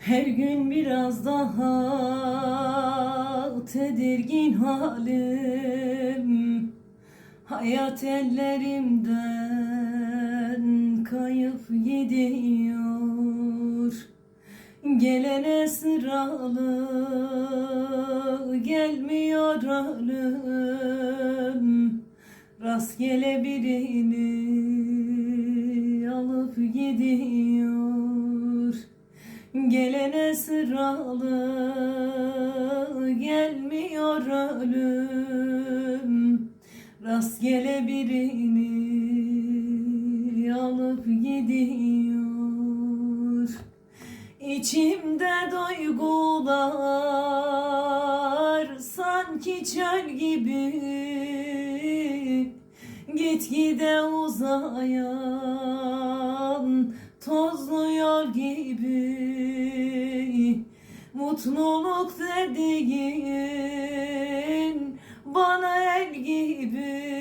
Her gün biraz daha tedirgin halim. Hayat ellerimden kayıp gidiyor. Gelene sıralı gelmiyor ölüm. Rastgele birini alıp gidiyor Gelene sıralı gelmiyor ölüm. Rastgele birini alıp gidiyor. İçimde duygular sanki çöl gibi. Gitgide uzayan tozlu yol gibi. Mutluluk dediğin bana el gibi